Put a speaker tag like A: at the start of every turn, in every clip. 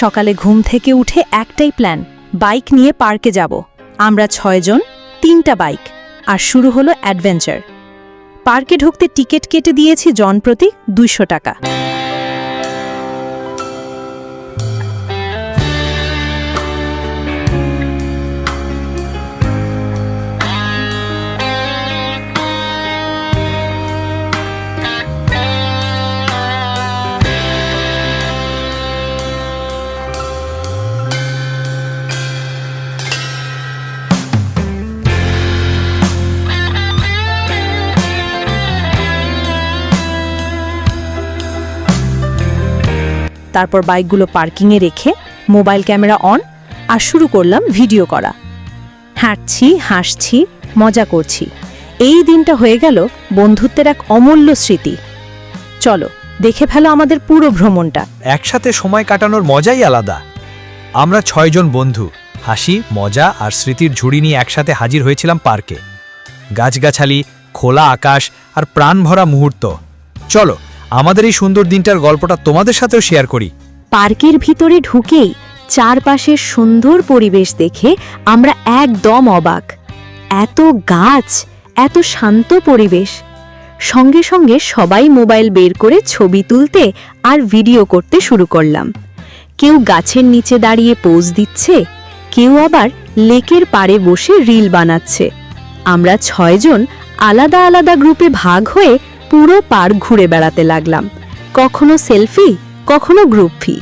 A: সকালে ঘুম থেকে উঠে একটাই প্ল্যান বাইক নিয়ে পার্কে যাব। আমরা ছয়জন তিনটা বাইক আর শুরু হলো অ্যাডভেঞ্চার পার্কে ঢুকতে টিকিট কেটে দিয়েছি জনপ্রতি দুইশো টাকা। তারপর বাইকগুলো পার্কিংয়ে রেখে মোবাইল ক্যামেরা অন আর শুরু করলাম ভিডিও করা। হাঁটছি, হাসছি, মজা করছি। এই দিনটা হয়ে গেল বন্ধুত্বের এক অমূল্য স্মৃতি। চলো, দেখে ফেলো আমাদের পুরো ভ্রমণটা।
B: একসাথে সময় কাটানোর মজাই আলাদা। আমরা ছয়জন বন্ধু, হাসি, মজা আর স্মৃতির ঝুড়ি নিয়ে একসাথে হাজির হয়েছিলাম পার্কে। গাছগাছালি, খোলা আকাশ আর প্রাণ ভরা মুহূর্ত। চলো আমাদের এই সুন্দর দিনটার গল্পটা তোমাদের সাথেও শেয়ার করি।
A: পার্কের ভিতরে ঢুকেই চারপাশের সুন্দর পরিবেশ দেখে আমরা একদম অবাক। এত গাছ, এত শান্ত পরিবেশ। সঙ্গে সঙ্গে সবাই মোবাইল বের করে ছবি তুলতে আর ভিডিও করতে শুরু করলাম। কেউ গাছের নিচে দাঁড়িয়ে পোজ দিচ্ছে, কেউ আবার লেকের পাড়ে বসে রিল বানাচ্ছে। আমরা ছয়জন আলাদা আলাদা গ্রুপে ভাগ হয়ে পুরো পার্ক ঘুরে বেড়াতে লাগলাম। কখনো সেলফি, কখনো গ্রুপ ফি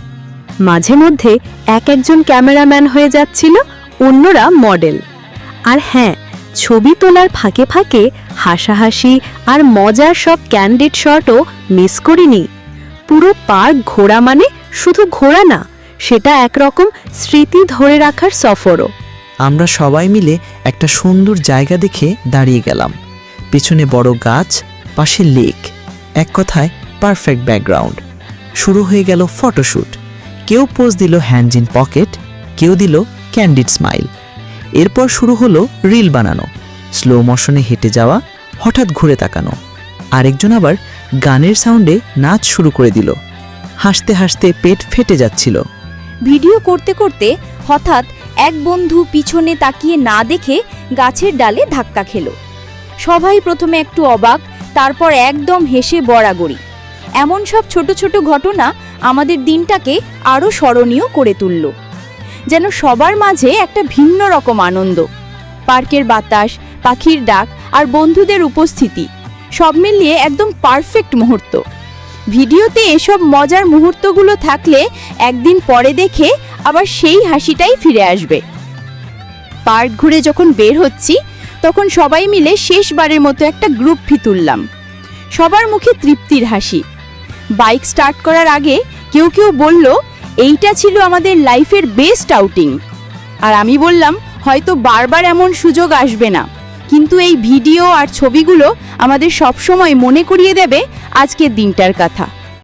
A: মাঝে মধ্যে এক একজন ক্যামেরাম্যান হয়ে যাচ্ছিল, অন্যরা মডেল আর হ্যাঁ ছবি তোলার ফাঁকে ফাঁকে হাসাহাসি আর মজার সব ক্যান্ডিড শটও মিস করিনি। পুরো পার্ক ঘোরা মানে শুধু ঘোরা না, সেটা একরকম স্মৃতি ধরে রাখার সফরও।
C: আমরা সবাই মিলে একটা সুন্দর জায়গা দেখে দাঁড়িয়ে গেলাম। পেছনে বড় গাছ পাশে লেক, এক কথায় পারফেক্ট ব্যাকগ্রাউন্ড শুরু হয়ে গেল ফটোশ্যুট কেউ পোজ দিল হ্যান্ডস ইন পকেট কেউ দিল ক্যান্ডিড স্মাইল এরপর শুরু হলো রিল বানানো স্লো মোশনে হেঁটে যাওয়া, হঠাৎ ঘুরে তাকানো। আরেকজন আবার গানের সাউন্ডে নাচ শুরু করে দিল। হাসতে হাসতে পেট ফেটে যাচ্ছিল।
D: ভিডিও করতে করতে হঠাৎ এক বন্ধু পিছনে তাকিয়ে না দেখে গাছের ডালে ধাক্কা খেলো। সবাই প্রথমে একটু অবাক তারপর একদম হেসে বড়াগড়ি এমন সব ছোট ছোট ঘটনা আমাদের দিনটাকে আরও স্মরণীয় করে তুলল। যেন সবার মাঝে একটা ভিন্ন রকম আনন্দ। পার্কের বাতাস, পাখির ডাক আর বন্ধুদের উপস্থিতি সব মিলিয়ে একদম পারফেক্ট মুহূর্ত। ভিডিওতে এসব মজার মুহূর্তগুলো থাকলে একদিন পরে দেখে আবার সেই হাসিটাই ফিরে আসবে। পার্ক ঘুরে যখন বের হচ্ছি তখন সবাই মিলে শেষবারের মতো একটা গ্রুপ ফি তুললাম। সবার মুখে তৃপ্তির হাসি। বাইক স্টার্ট করার আগে কেউ কেউ বলল, এইটা ছিল আমাদের লাইফের বেস্ট আউটিং আর আমি বললাম, হয়তো বারবার এমন সুযোগ আসবে না। কিন্তু এই ভিডিও আর ছবিগুলো আমাদের সবসময় মনে করিয়ে দেবে আজকের দিনটার কথা।